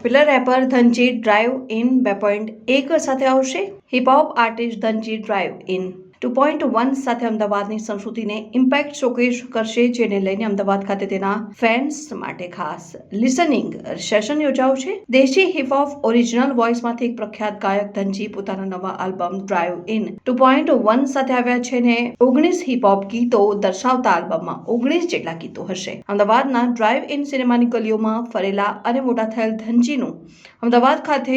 Popular rapper Dhanjit drive in બે point એક સાથે આવશે. Hip hop artist Dhanji drive in two point one સાથે અમદાવાદની સંસ્કૃતિને ઇમ્પેક્ટ શોકેસ કરશે, જેને લઈને અમદાવાદ ખાતે તેના ફેન્સ માટે ખાસ લિસનિંગ સેશન યોજાયું છે. દેશી હિપહોપ ઓરિજિનલ વોઇસમાંથી એક પ્રખ્યાત ગાયક ધનજી પોતાના નવા album drive in two point one સાથે આવ્યા છે ને ઓગણીસ હિપહોપ ગીતો દર્શાવતા આલ્બમમાં ઓગણીસ જેટલા ગીતો હશે. અમદાવાદના ડ્રાઈવ ઇન સિનેમાની ગલીઓમાં ફરેલા અને મોટા થયેલ ધનજીનું અમદાવાદ ખાતે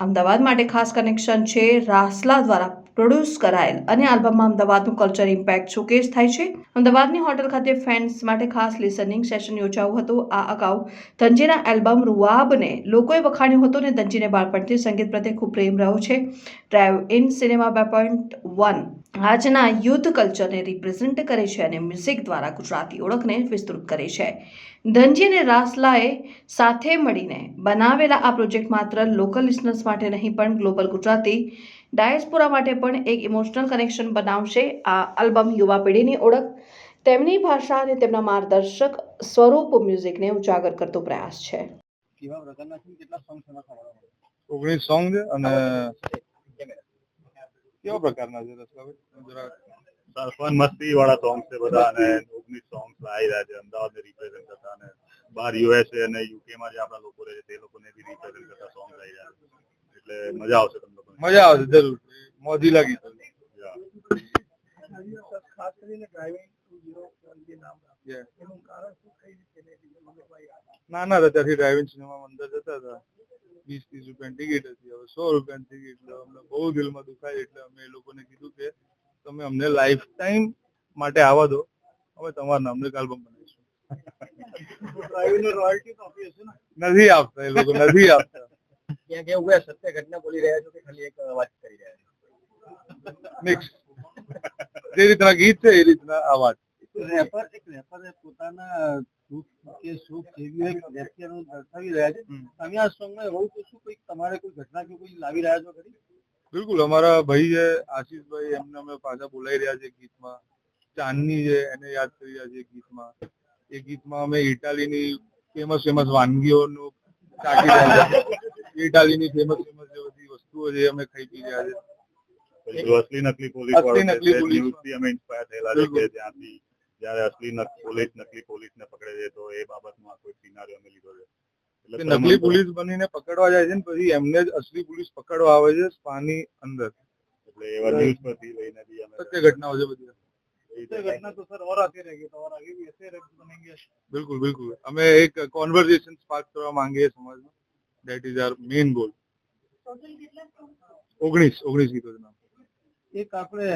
અમદાવાદ માટે ખાસ કનેક્શન છે. રાસલા દ્વારા પ્રોડ્યુસ કરાયેલ અને આલ્બમમાં અમદાવાદનું કલ્ચર ઇમ્પેક્ટ શોકેસ થાય છે. અમદાવાદની હોટલ ખાતે ફેન્સ માટે ખાસ લિસનિંગ સેશન યોજાયું હતું. આ અગાઉ ધનજીના એલ્બમ રૂઆબને લોકોએ વખાણ્યું હતું અને ધનજીને બાળપણથી સંગીત પ્રત્યે ખૂબ પ્રેમ રહ્યો છે. ડ્રાઈવ ઇન સિનેમા બે પોઈન્ટ વન આજના યુથ કલ્ચરને રિપ્રેઝેન્ટ કરે છે અને મ્યુઝિક દ્વારા ગુજરાતી ઓળખને વિસ્તૃત કરે છે. ધનજી અને રાસલાએ સાથે મળીને બનાવેલા આ પ્રોજેક્ટ માત્ર લોકલ લિસનર્સ માટે નહીં પણ ગ્લોબલ ગુજરાતી ડાયસ્પોરા માટે પણ એક ઇમોશનલ કનેક્શન બનાવશે. આ આલ્બમ યુવા પેઢીની ઓળખ તેમની ભાષા અને તેમના માર્ગદર્શક સ્વરૂપ મ્યુઝિકને ઉજાગર કરતો પ્રયાસ છે. કેવા પ્રકારના કેટલા સોંગ એમાં સાંભળવા ઓગણીસ સોંગ છે અને કેવા પ્રકારના છે રસલાભાઈ ફન મસ્તી વાળા સોંગ છે બધા અને ઓગણીસ સોંગ્સ આવી રહ્યા છે. અમદાવાદને રિપ્રેઝેન્ટ કરતા અને બહાર યુએસએ અને યુકે માં જે આપણા લોકો રહે છે તે લોકોને બી રિપ્રેઝેન્ટ કરતા સોંગ આવી રહ્યા છે. એટલે મજા આવશે તમને લોકોને મજા આવશે જરૂર. મોજી લાગી. ખાસ કરીને ડ્રાઇવિંગ ને દિગ્વિજયભાઈ આ નાના હતા ત્યારથી ડ્રાઇવિંગ હતા વીસ ત્રીસ રૂપિયાની ટિકિટ હતી. હવે સો રૂપિયાની ટિકિટ. એટલે અમને બહુ દિલમાં દુખાય એટલે અમે એ લોકોને કીધું કે તમે અમને લાઈફ ટાઈમ માટે આવવા દો. અમે તમારા નામનું એક આલ્બમ બનાવીશું. નથી આપતા એ લોકો નથી આપતા. ક્યાં ક્યાં ઊભા સત્ય ઘટના બોલી રહ્યા છો કે ખાલી એક વાત કરી રહ્યા છો? મિક્સ જે રીતના ગીત છે એ રીતના આ વાત. રેપર એક રેપરે પોતાના કે સુખ જેવી એક વ્યક્તિનું દર્શાવી રહ્યા છે. તમે આ સોંગમાં રહો તો કોઈ તમારે કોઈ ઘટના કે કોઈ લાવી રહ્યા છો ખરી? બિલકુલ અમારા ભાઈ છે આશીષભાઈ એમને અમે પાછા બોલાવી રહ્યા છે ગીતમાં. ચાંદની છે એને યાદ કરી રહ્યા છે ગીતમાં. એ ગીતમાં અમે ઇટાલીની ફેમસ ફેમસ વાનગીઓનું ચાખી રહ્યા છે. ઇટાલીની ફેમસ ફેમસ જે બધી વસ્તુઓ છે અમે ખાઈ પી રહ્યા છે. અસલી નકલી પોલીસ અસલી નકલી પોલીસ. અમે ઇન્સ્પાયર થયેલા છે. કે જ્યાંથી જ્યારે અસલી પોલીસ નકલી પોલીસને પકડે છે તો એ બાબતનો આ કોઈ સિનારીઓ અમે લીધો છે. નકલી પોલીસ બનીને પકડવા જાય છે ને પછી એમને જ અસલી પોલીસ પકડવા આવે છે સ્પાની અંદર. એટલે એવા ન્યૂઝ પરથી લઈને બી અમે સત્ય ઘટનાઓ છે બધી. બિલકુલ બિલકુલ. અમે એક કોન્વર્ઝેશન સ્પાર્ક કરવા માંગીએ સમાજમાં. That is our main goal ઓગણીસ ઓગણીસ ગીતો નામ. એક આપણે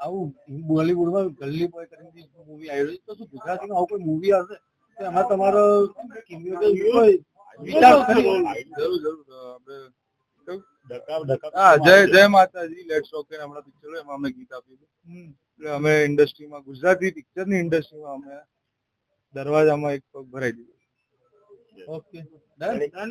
આવું બોલીવુડમાં ગલ્લી બોય કરીને મૂવી આવી રહ્યું છે. તો શું ગુજરાતીમાં આવું કોઈ મૂવી આવશે? તો એમાં તમારો વિચાર જરૂર જરૂર. આપણે જય જય માતાજી. લેટ્સ રોક હમણાં પિક્ચર એમાં અમે ગીત આપ્યું હતું એટલે અમે ઇન્ડસ્ટ્રીમાં ગુજરાતી પિક્ચરની ઇન્ડસ્ટ્રીમાં અમે દરવાજામાં એક પગ ભરાઈ દીધો. Okay done done